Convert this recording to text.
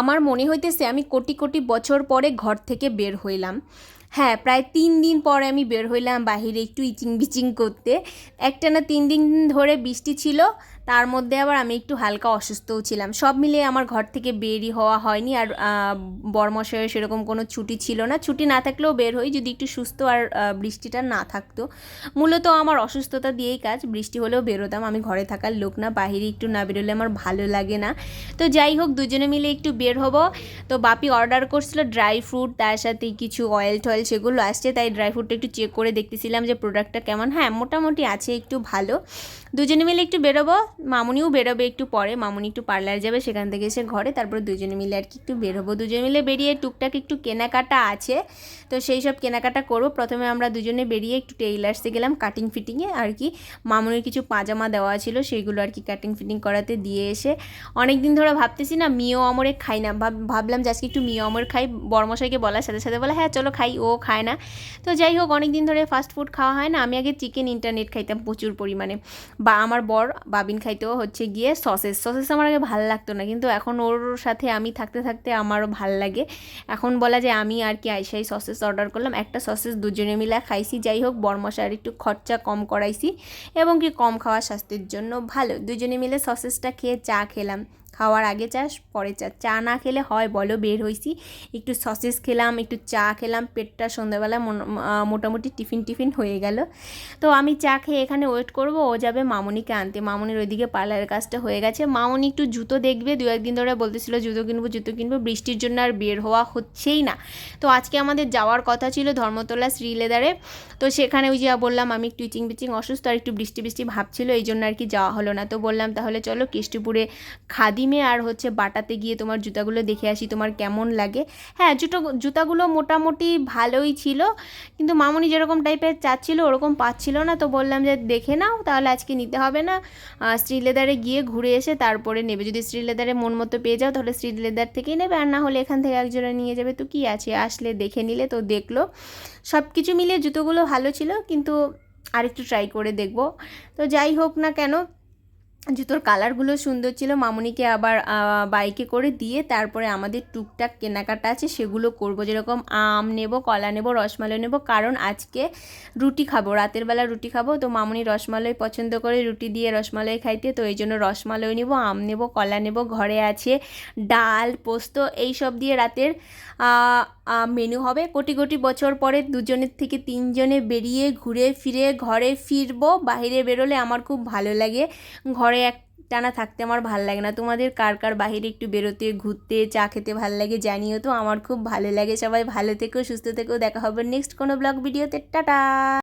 আমার মনে হইতেছে আমি কোটি কোটি বছর পরে ঘর থেকে বের হইলাম। হ্যাঁ প্রায় তিন দিন পরে আমি বের হইলাম বাহিরে একটু ইচিং বিচিং করতে। একটা না তিন দিন ধরে বৃষ্টি ছিল তার মধ্যে আবার আমি একটু হালকা অসুস্থও ছিলাম। সব মিলিয়ে আমার ঘর থেকে বেরই হওয়া হয়নি আর বর্মশয়ের সেরকম কোনো ছুটি ছিল না। ছুটি না থাকলেও বের হই যদি একটু সুস্থ আর বৃষ্টিটা না থাকতো। মূলত আমার অসুস্থতা দিয়েই কাজ, বৃষ্টি হলেও বেরোতাম। আমি ঘরে থাকার লোক না বাহিরে একটু না বেরোলে আমার ভালো লাগে না। তো যাই হোক, দুজনে মিলে একটু বের হব। তো বাপি অর্ডার করছিল ড্রাই ফ্রুট, তার সাথে কিছু অয়েল টয়েল সেগুলো আসছে, তাই ড্রাই ফ্রুটটা একটু চেক করে দেখতেছিলাম যে প্রোডাক্টটা কেমন। হ্যাঁ মোটামুটি আছে, একটু ভালো। দুজনে মিলে একটু বেরোবো। মামুনিও বেরোবে একটু পরে, মামুনি একটু পার্লার যাবে, সেখান থেকে এসে ঘরে তারপর দুজনে মিলে আর কি একটু বেরোবো। দুজনে মিলে বেরিয়ে টুকটাক একটু কেনাকাটা আছে, তো সেই সব কেনাকাটা করব। প্রথমে আমরা দুজনে বেরিয়ে একটু টেইলার্সে গেলাম কাটিং ফিটিংয়ে আর কি মামুনির কিছু পাজামা দেওয়া ছিল সেইগুলো আর কি কাটিং ফিটিং করাতে দিয়ে এসে অনেক দিন ধরে ভাবতেছি না, মিও আমরে খাই না। ভাব- ভাবলাম যে আজকে একটু মিও আমর খাই বর্মশাইকে বলার সাথে সাথে বলে হ্যাঁ চলো খাই, ও খায় না। তো যাই হোক অনেক দিন ধরে ফাস্ট ফুড খাওয়া হয় না, আমি আগে চিকেন ইন্টারনেট খাইতাম প্রচুর পরিমাণে। বা আমার বর বাবিন খাইতেও হচ্ছে গিয়ে সসেস। সসেস আমার আগে ভালো লাগতো না, কিন্তু এখন ওর সাথে আমি থাকতে থাকতে আমারও ভালো লাগে। এখন বলা যায় আমি আর কি আইসাই সসেস অর্ডার করলাম। একটা সসেস দুজনে মিলে খাইছি, যাই হোক বরমশার একটু খরচা কম করাইছি এবং কি কম খাওয়া স্বাস্থ্যের জন্য ভালো। দুজনে মিলে সসেসটা খেয়ে চা খেলাম। খাওয়ার আগে চা পরে চা। চা না খেলে হয়, বলো, বের হয়েছি একটু সসেস খেলাম, একটু চা খেলাম, পেটটা সন্ধ্যাবেলা মোটামুটি টিফিন টিফিন হয়ে গেল। তো আমি চা খেয়ে এখানে ওয়েট করব, ও যাবে মামনিকে আনতে। মামনির ওইদিকে পার্লারের কাজটা হয়ে গেছে। মামনি একটু জুতো দেখবে, দু একদিন ধরে বলতেছিল, জুতো কিনবো জুতো কিনবো, বৃষ্টির জন্য আর বের হওয়া হচ্ছেই না। তো আজকে আমাদের যাওয়ার কথা ছিল ধর্মতলা শ্রীলেদারে তো সেখানে ওই যে বললাম, আমি একটু ইচিং বিচিং অসুস্থ আর একটু বৃষ্টি বৃষ্টি ভাবছিল এই জন্য আর কি যাওয়া হলো না। তো বললাম, তাহলে চলো কেষ্টপুরে খাদিমে আর হচ্ছে বাটাতে গিয়ে তোমার জুতাগুলো দেখে আসি তোমার কেমন লাগে। হ্যাঁ জুতো জুতাগুলো মোটামুটি ভালোই ছিল, কিন্তু মামনি যেরকম টাইপের চাচ্ছিল ওরকম পাচ্ছিল না, তো বললাম যে দেখে নাও, তাহলে আজকে নিতে হবে না। শ্রীলেদারে গিয়ে ঘুরে এসে তারপরে নেবে। যদি শ্রীলেদারে মন মতো পেয়ে যাও, তাহলে শ্রীলেদার থেকেই নেবে, আর না হলে এখান থেকে একজোড়া নিয়ে যাবে। তো কি আছে, আসলে দেখে নিলে তো দেখল। সব কিছু মিলিয়ে জুতোগুলো ভালো ছিল, কিন্তু আরেকটু ট্রাই করে দেখব। তো যাই হোক না কেন জুতোর কালারগুলো সুন্দর ছিল, মামুনিকে আবার বাইকে করে দিয়ে তারপরে আমাদের টুকটাক কেনাকাটা আছে, সেগুলো করব। যেরকম আম নেব, কলা নেব, রসমালাই নেব, কারণ আজকে রুটি খাব, রাতের বেলা রুটি খাব। তো মামুনি রসমালাই পছন্দ করে রুটি দিয়ে রসমালাই খাইতে, তো এই জন্য রসমালাই নেব, আম নেব, কলা নেব, ঘরে আছে ডাল, পোস্ত এই সব দিয়ে রাতের মেনু হবে। কোটি কোটি বছর পরে দুজনের থেকে তিনজনে বেরিয়ে, ঘুরে ফিরে, ঘরে ফিরবো বাইরে বেরোলে আমার খুব ভালো লাগে। ঘরে এক টানা থাকতে আমার ভালো লাগে না। তোমাদের কার কার বাহিরে একটু বেরোতে, ঘুরতে, চা খেতে ভালো লাগে জানিও তো। আমার খুব ভালো লাগে। সবাই ভালো থেকো, সুস্থ থেকো। দেখা হবে নেক্সট কোনো ব্লগ ভিডিওতে টাটা!